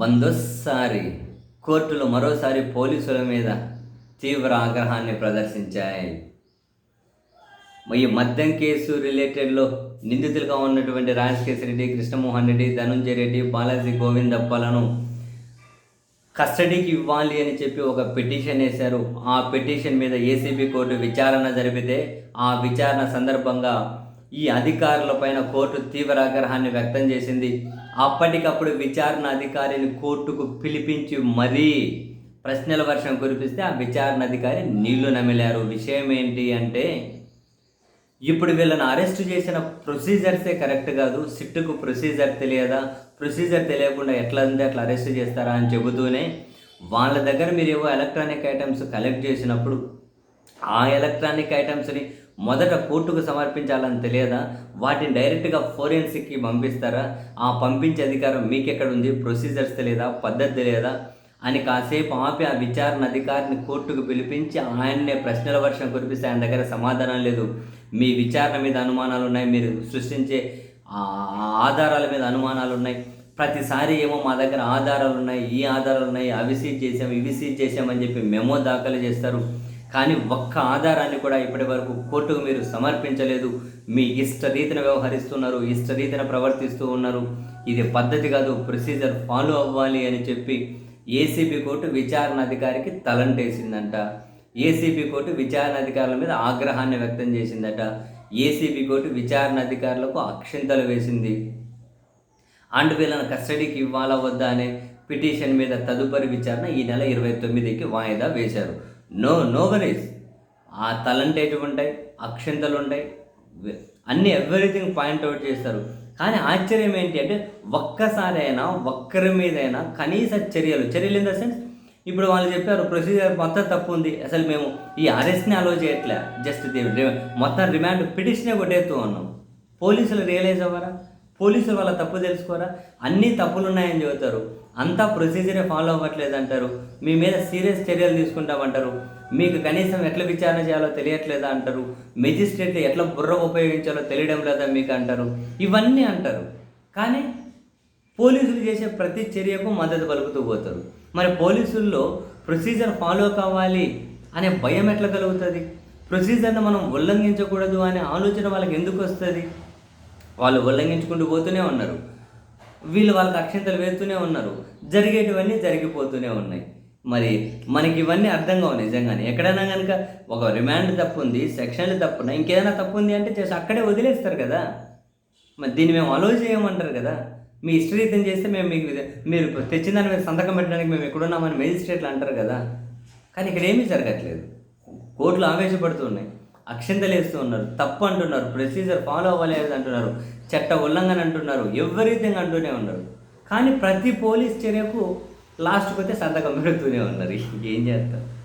వందోసారి కోర్టులు మరోసారి పోలీసుల మీద తీవ్ర ఆగ్రహాన్ని ప్రదర్శించాయి. ఈ మద్యం కేసు రిలేటెడ్లో నిందితులుగా ఉన్నటువంటి రాజకేశ్వర రెడ్డి కృష్ణమోహన్ రెడ్డి ధనుంజయ రెడ్డి బాలాజీ గోవిందప్పలను కస్టడీకి ఇవ్వాలి అని చెప్పి ఒక పిటిషన్ వేశారు. ఆ పిటిషన్ మీద ఏసీబీ కోర్టు విచారణ జరిపితే ఆ విచారణ సందర్భంగా ఈ అధికారుల పైన కోర్టు తీవ్ర ఆగ్రహాన్ని వ్యక్తం చేసింది. అప్పటికప్పుడు విచారణ అధికారిని కోర్టుకు పిలిపించి మరీ ప్రశ్నల వర్షం కురిపిస్తే ఆ విచారణ అధికారి నీళ్ళు నమిలారు. విషయం ఏంటి అంటే ఇప్పుడు వీళ్ళని అరెస్ట్ చేసిన ప్రొసీజర్సే కరెక్ట్ కాదు. సిట్టుకు ప్రొసీజర్ తెలియదా? ప్రొసీజర్ తెలియకుండా ఎట్లా ఉంది అట్లా అరెస్ట్ చేస్తారా అని చెబుతూనే వాళ్ళ దగ్గర మీరు ఏవో ఎలక్ట్రానిక్ ఐటమ్స్ కలెక్ట్ చేసినప్పుడు ఆ ఎలక్ట్రానిక్ ఐటమ్స్ని మొదట కోర్టుకు సమర్పించాలని తెలియదా? వాటిని డైరెక్ట్గా ఫోరెన్సిక్కి పంపిస్తారా? ఆ పంపించే అధికారం మీకు ఎక్కడ ఉంది ప్రొసీజర్స్ తెలియదా పద్ధతి తెలియదా అని కాసేపు ఆపి ఆ విచారణ అధికారిని కోర్టుకు పిలిపించి ఆయన్నే ప్రశ్నల వర్షం కురిపిస్తే ఆయన దగ్గర సమాధానం లేదు. మీ విచారణ మీద అనుమానాలు ఉన్నాయి మీరు సృష్టించే ఆధారాల మీద అనుమానాలు ఉన్నాయి ప్రతిసారి ఏమో మా దగ్గర ఆధారాలు ఉన్నాయి ఈ ఆధారాలు ఉన్నాయి అవి సీజ్ చేసాం ఇవి సీజ్ చేసామని చెప్పి మెమో దాఖలు చేస్తారు. కానీ ఒక్క ఆధారాన్ని కూడా ఇప్పటి వరకు కోర్టుకు మీరు సమర్పించలేదు. మీ ఇష్టరీతిన వ్యవహరిస్తున్నారు ఇష్టరీతిన ప్రవర్తిస్తూ ఉన్నారు. ఇది పద్ధతి కాదు ప్రొసీజర్ ఫాలో అవ్వాలి అని చెప్పి ఏసీబీ కోర్టు విచారణ అధికారికి తలంటేసిందంట. ఏసీబీ కోర్టు విచారణ అధికారుల మీద ఆగ్రహాన్ని వ్యక్తం చేసిందట. ఏసీబీ కోర్టు విచారణ అధికారులకు అక్షింతలు వేసింది. అండ్ వీళ్ళని కస్టడీకి ఇవ్వాలా వద్దా అనే పిటిషన్ మీద తదుపరి విచారణ ఈ నెల ఇరవై తొమ్మిదికి వాయిదా వేశారు. నో నో వరీస్ ఆ తలంటేటివి ఉంటాయి అక్షంతలు ఉంటాయి అన్ని ఎవ్రీథింగ్ పాయింట్అవుట్ చేస్తారు. కానీ ఆశ్చర్యం ఏంటి అంటే ఒక్కసారైనా ఒక్కరి మీదైనా కనీస చర్యలు చర్యలు ఇన్ ద సెన్స్ ఇప్పుడు వాళ్ళు చెప్పారు ప్రొసీజర్ మొత్తం తప్పు ఉంది. అసలు మేము ఈ అరెస్ట్ని అలో చేయట్లే. జస్ట్ మొత్తం రిమాండ్ పిటిషనే కొట్టేస్తూ ఉన్నాం. పోలీసులు రియలైజ్ అవ్వరా? పోలీసులు వాళ్ళ తప్పు తెలుసుకోరా? అన్నీ తప్పులు ఉన్నాయని చెబుతారు. అంతా ప్రొసీజరే ఫాలో అవ్వట్లేదు అంటారు. మీ మీద సీరియస్ చర్యలు తీసుకుంటామంటారు. మీకు కనీసం ఎట్లా విచారణ చేయాలో తెలియట్లేదా అంటారు. మెజిస్ట్రేట్ ఎట్లా బుర్ర ఉపయోగించాలో తెలియడం లేదా మీకు అంటారు. ఇవన్నీ అంటారు. కానీ పోలీసులు చేసే ప్రతి చర్యకు మద్దతు పలుకుతూ పోతారు. మరి పోలీసుల్లో ప్రొసీజర్ ఫాలో కావాలి అనే భయం ఎట్లా కలుగుతుంది? ప్రొసీజర్ని మనం ఉల్లంఘించకూడదు అనే ఆలోచన వాళ్ళకి ఎందుకు వస్తుంది? వాళ్ళు ఉల్లంఘించుకుంటూ పోతూనే ఉన్నారు. వీళ్ళు వాళ్ళకి అక్షంతలు వేస్తూనే ఉన్నారు. జరిగేటివన్నీ జరిగిపోతూనే ఉన్నాయి. మరి మనకి ఇవన్నీ అర్థం కావు నిజంగానే. ఎక్కడైనా కనుక ఒక రిమాండ్ తప్పు ఉంది సెక్షన్లు తప్పు ఉన్నాయి ఇంకేదైనా తప్పు ఉంది అంటే చేసి అక్కడే వదిలేస్తారు కదా. మరి దీన్ని మేము అలో చేయమంటారు కదా. మీ ఇష్టరీతం చేస్తే మేము మీకు మీరు తెచ్చిన దాని మీద సంతకం పెట్టడానికి మేము ఎక్కడున్నామని మెజిస్ట్రేట్లు అంటారు కదా. కానీ ఇక్కడ ఏమీ జరగట్లేదు. కోర్టులు ఆవేశపడుతున్నాయి. అక్షంతలు ఉన్నారు తప్పు అంటున్నారు. ప్రొసీజర్ ఫాలో అవ్వలేదు అంటున్నారు. చట్ట ఉల్లంఘన అంటున్నారు. ఎవ్రీథింగ్ అంటూనే ఉన్నారు. కానీ ప్రతి పోలీస్ చర్యకు లాస్ట్కి వస్తే సంతకం పెడుతూనే ఉన్నారు. ఏం చేస్తారు?